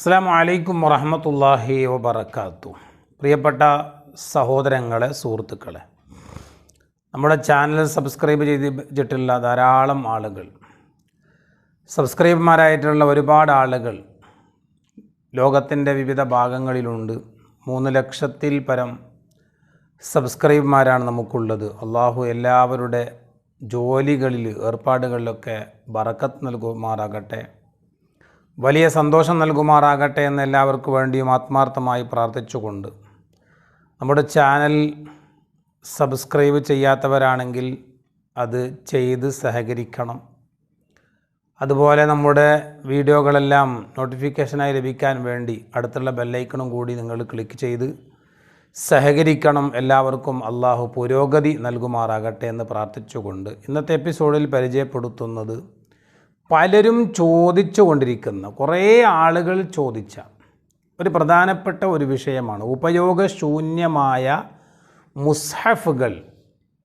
അസ്സാം വലൈക്കും വറഹമത്തല്ലാഹി വബർക്കാത്തു പ്രിയപ്പെട്ട സഹോദരങ്ങളെ സുഹൃത്തുക്കളെ നമ്മുടെ ചാനൽ സബ്സ്ക്രൈബ് ചെയ്തിട്ടുള്ള ധാരാളം ആളുകൾ. സബ്സ്ക്രൈബർമാരായിട്ടുള്ള ഒരുപാട് ആളുകൾ ലോകത്തിന്റെ വിവിധ ഭാഗങ്ങളിലുണ്ട്. മൂന്ന് ലക്ഷത്തിൽ പരം സബ്സ്ക്രൈബർമാരാണ് നമുക്കുള്ളത്. അള്ളാഹു എല്ലാവരുടെ ജോലികളിൽ ഏർപ്പാടുകളിലൊക്കെ ബറക്കത്ത് നൽകുമാറാകട്ടെ. വലിയ സന്തോഷം നൽകുമാറാകട്ടെ എന്ന് എല്ലാവർക്കും വേണ്ടിയും ആത്മാർത്ഥമായി പ്രാർത്ഥിച്ചുകൊണ്ട്. നമ്മുടെ ചാനൽ സബ്സ്ക്രൈബ് ചെയ്യാത്തവരാണെങ്കിൽ അത് ചെയ്ത് സഹകരിക്കണം. അതുപോലെ നമ്മുടെ വീഡിയോകളെല്ലാം നോട്ടിഫിക്കേഷനായി ലഭിക്കാൻ വേണ്ടി അടുത്തുള്ള ബെല്ലൈക്കണും കൂടി നിങ്ങൾ ക്ലിക്ക് ചെയ്ത് സഹകരിക്കണം. എല്ലാവർക്കും അള്ളാഹു പുരോഗതി നൽകുമാറാകട്ടെ എന്ന് പ്രാർത്ഥിച്ചുകൊണ്ട് ഇന്നത്തെ എപ്പിസോഡിൽ പരിചയപ്പെടുത്തുന്നത് പലരും ചോദിച്ചു കൊണ്ടിരിക്കുന്ന കുറേ ആളുകൾ ചോദിച്ച ഒരു പ്രധാനപ്പെട്ട ഒരു വിഷയമാണ്. ഉപയോഗശൂന്യമായ മുസ്ഹഫുകൾ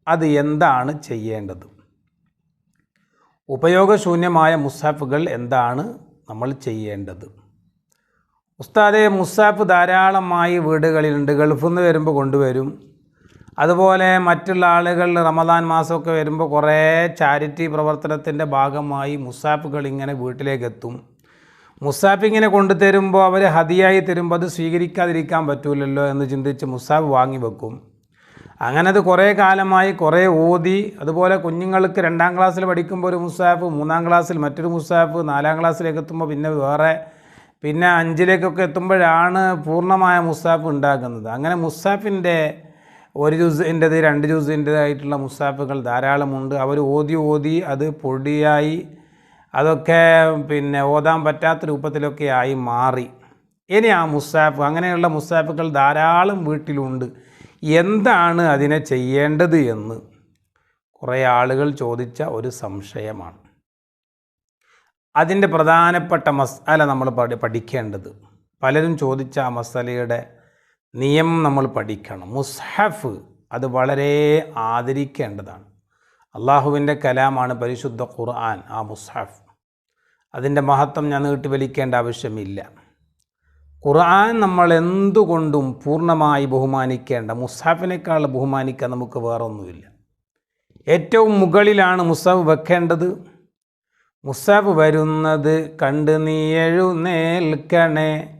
അത് എന്താണ് ചെയ്യേണ്ടത്? ഉപയോഗശൂന്യമായ മുസ്ഹഫുകൾ എന്താണ് നമ്മൾ ചെയ്യേണ്ടത്? ഉസ്താദെ മുസ്ഹഫ് ധാരാളമായി വീടുകളിലുണ്ട് ഗൾഫിൽ നിന്ന് വരുമ്പോൾ കൊണ്ടുവരും. അതുപോലെ മറ്റുള്ള ആളുകൾ റമദാൻ മാസമൊക്കെ വരുമ്പോൾ കുറേ ചാരിറ്റി പ്രവർത്തനത്തിന്റെ ഭാഗമായി മുസാഫുകൾ ഇങ്ങനെ വീട്ടിലേക്ക് എത്തും മുസാഫ് ഇങ്ങനെ കൊണ്ടുതരുമ്പോൾ അവർ ഹതിയായി തരുമ്പോൾ അത് സ്വീകരിക്കാതിരിക്കാൻ പറ്റൂലല്ലോ എന്ന് ചിന്തിച്ച് മുസാബ് വാങ്ങി വെക്കും. അങ്ങനെ അത് കുറേ കാലമായി കുറേ ഓതി. അതുപോലെ കുഞ്ഞുങ്ങൾക്ക് രണ്ടാം ക്ലാസ്സിൽ പഠിക്കുമ്പോൾ ഒരു മുസാഫ് മൂന്നാം ക്ലാസ്സിൽ മറ്റൊരു മുസാഫ് നാലാം ക്ലാസ്സിലേക്ക് എത്തുമ്പോൾ പിന്നെ വേറെ പിന്നെ അഞ്ചിലേക്കൊക്കെ എത്തുമ്പോഴാണ് പൂർണമായ മുസാഫ് ഉണ്ടാക്കുന്നത് അങ്ങനെ മുസാഫിന്റെ ഒരു ജ്യൂസിന്റെത് രണ്ട് ജ്യൂസിന്റെതായിട്ടുള്ള മുസാഫുകൾ ധാരാളമുണ്ട്. അവർ ഓതി ഓതി അത് പൊടിയായി അതൊക്കെ പിന്നെ ഓതാൻ പറ്റാത്ത രൂപത്തിലൊക്കെ ആയി മാറി. ഇനി ആ മുസാഫ് അങ്ങനെയുള്ള മുസാഫുകൾ ധാരാളം വീട്ടിലുണ്ട്. എന്താണ് അതിനെ ചെയ്യേണ്ടത് എന്ന് കുറേ ആളുകൾ ചോദിച്ച ഒരു സംശയമാണ്. അതിന്റെ പ്രധാനപ്പെട്ട മസാല നമ്മൾ പഠി പഠിക്കേണ്ടത്. പലരും ചോദിച്ച ആ മസാലയുടെ നിയമം നമ്മൾ പഠിക്കണം. മുസ്ഹഫ് അത് വളരെ ആദരിക്കേണ്ടതാണ്. അള്ളാഹുവിന്റെ കലാമാണ് പരിശുദ്ധ ഖുർആൻ ആ മുസ്ഹഫ്. അതിന്റെ മഹത്വം ഞാൻ നീട്ടി വലിക്കേണ്ട ആവശ്യമില്ല. ഖുർആൻ നമ്മൾ എന്തുകൊണ്ടും പൂർണമായി ബഹുമാനിക്കേണ്ട മുസ്ഹഫിനേക്കാൾ ബഹുമാനിക്കാൻ നമുക്ക് വേറൊന്നുമില്ല. ഏറ്റവും മുകളിലാണ് മുസ്ഹഫ് വെക്കേണ്ടത്. മുസ്ഹഫ് വരുന്നത് കണ്ട് നീ എഴുന്നേൽക്കണേ.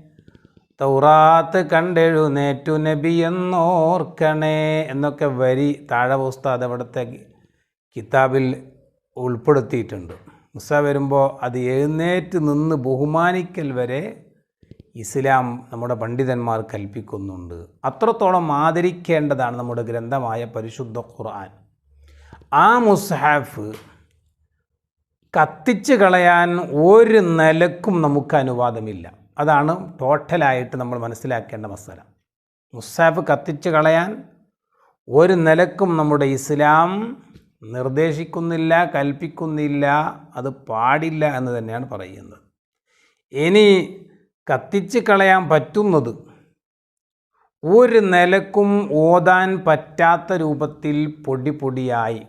തൗറാത്ത് കണ്ടെഴുന്നേറ്റു നബി എന്നോർക്കണേ എന്നൊക്കെ വരി താഴെ ഉസ്താദ് അവിടുത്തെ കിതാബിൽ ഉൾപ്പെടുത്തിയിട്ടുണ്ട്. മുസ വരുമ്പോൾ അത് എഴുന്നേറ്റ് നിന്ന് ബഹുമാനിക്കൽ വരെ ഇസ്ലാം നമ്മുടെ പണ്ഡിതന്മാർ കൽപ്പിക്കുന്നുണ്ട്. അത്രത്തോളം ആദരിക്കേണ്ടതാണ് നമ്മുടെ ഗ്രന്ഥമായ പരിശുദ്ധ ഖുർആൻ. ആ മുസ്ഹാഫ് കത്തിച്ച് കളയാൻ ഒരു നിലക്കും നമുക്ക് അനുവാദമില്ല. അതാണ് ടോട്ടലായിട്ട് നമ്മൾ മനസ്സിലാക്കേണ്ട മസാല. മുസാഫ് കത്തിച്ച് കളയാൻ ഒരു നിലക്കും നമ്മുടെ ഇസ്ലാം നിർദ്ദേശിക്കുന്നില്ല കൽപ്പിക്കുന്നില്ല അത് പാടില്ല എന്ന് തന്നെയാണ് പറയുന്നത്. ഇനി കത്തിച്ച് കളയാൻ പറ്റുന്നത് ഒരു നിലക്കും ഓതാൻ പറ്റാത്ത രൂപത്തിൽ പൊടി പൊടിയായി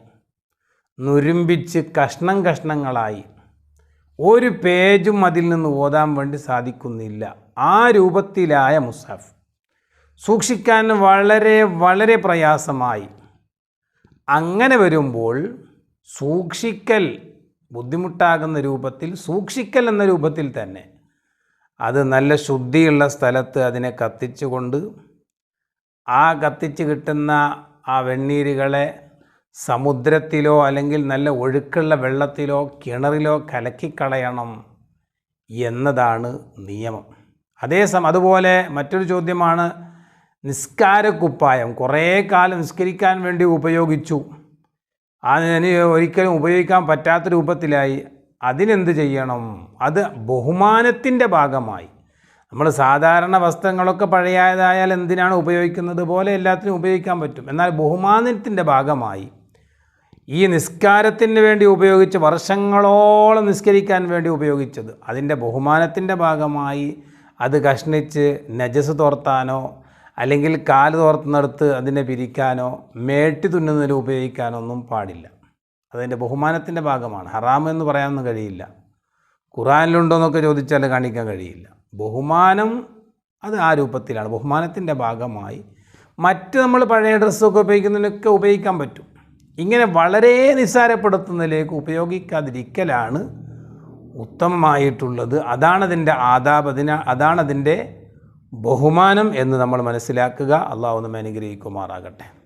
നുരുമ്പിച്ച് കഷ്ണം കഷ്ണങ്ങളായി ഒരു പേജും അതിൽ നിന്ന് ഓതാൻ വേണ്ടി സാധിക്കുന്നില്ല. ആ രൂപത്തിലായ മുസാഫ്. സൂക്ഷിക്കാൻ വളരെ വളരെ പ്രയാസമായി. അങ്ങനെ വരുമ്പോൾ സൂക്ഷിക്കൽ ബുദ്ധിമുട്ടാകുന്ന രൂപത്തിൽ സൂക്ഷിക്കൽ എന്ന രൂപത്തിൽ തന്നെ അത് നല്ല ശുദ്ധിയുള്ള സ്ഥലത്ത് അതിനെ കത്തിച്ചുകൊണ്ട് ആ കത്തിച്ച് കിട്ടുന്ന ആ വെണ്ണീരുകളെ സമുദ്രത്തിലോ അല്ലെങ്കിൽ നല്ല ഒഴുക്കുള്ള വെള്ളത്തിലോ കിണറിലോ കലക്കിക്കളയണം എന്നതാണ് നിയമം. അതേസമയം അതുപോലെ മറ്റൊരു ചോദ്യമാണ് നിസ്കാരക്കുപ്പായം കുറേ കാലം നിസ്കരിക്കാൻ വേണ്ടി ഉപയോഗിച്ചു. അതിന് ഒരിക്കലും ഉപയോഗിക്കാൻ പറ്റാത്ത രൂപത്തിലായി. അതിനെന്ത് ചെയ്യണം? അത് ബഹുമാനത്തിന്റെ ഭാഗമായി. നമ്മൾ സാധാരണ വസ്ത്രങ്ങളൊക്കെ പഴയതായാൽ എന്തിനാണ് ഉപയോഗിക്കുന്നത്? പോലെ എല്ലാത്തിനും ഉപയോഗിക്കാൻ പറ്റും. എന്നാൽ ബഹുമാനത്തിന്റെ ഭാഗമായി ഈ നിസ്കാരത്തിന് വേണ്ടി ഉപയോഗിച്ച് വർഷങ്ങളോളം നിസ്കരിക്കാൻ വേണ്ടി ഉപയോഗിച്ചത്. അതിന്റെ ബഹുമാനത്തിന്റെ ഭാഗമായി അത് കഷ്ണിച്ച് നജസ് തോർത്താനോ അല്ലെങ്കിൽ കാൽ തോർത്തുന്നിടത്ത് അതിനെ പിരിക്കാനോ മേട്ടി തുന്നുന്നതിൽ ഉപയോഗിക്കാനോ ഒന്നും പാടില്ല. അതിന്റെ ബഹുമാനത്തിന്റെ ഭാഗമാണ്. ഹറാം എന്ന് പറയാനൊന്നും കഴിയില്ല. ഖുറാനിലുണ്ടോ എന്നൊക്കെ ചോദിച്ചാൽ കാണിക്കാൻ കഴിയില്ല. ബഹുമാനം അത് ആ രൂപത്തിലാണ്. ബഹുമാനത്തിന്റെ ഭാഗമായി മറ്റ് നമ്മൾ പഴയ ഡ്രസ്സൊക്കെ ഉപയോഗിക്കുന്നതിനൊക്കെ ഉപയോഗിക്കാൻ പറ്റും. ഇങ്ങനെ വളരെ നിസ്സാരപ്പെടുത്തുന്നതിലേക്ക് ഉപയോഗിക്കാതിരിക്കലാണ് ഉത്തമമായിട്ടുള്ളത്. അതാണതിന്റെ ആദാബ് അതിന് അതാണതിന്റെ ബഹുമാനം എന്ന് നമ്മൾ മനസ്സിലാക്കുക. അള്ളാഹു നമ്മെ അനുഗ്രഹിക്കുമാറാകട്ടെ.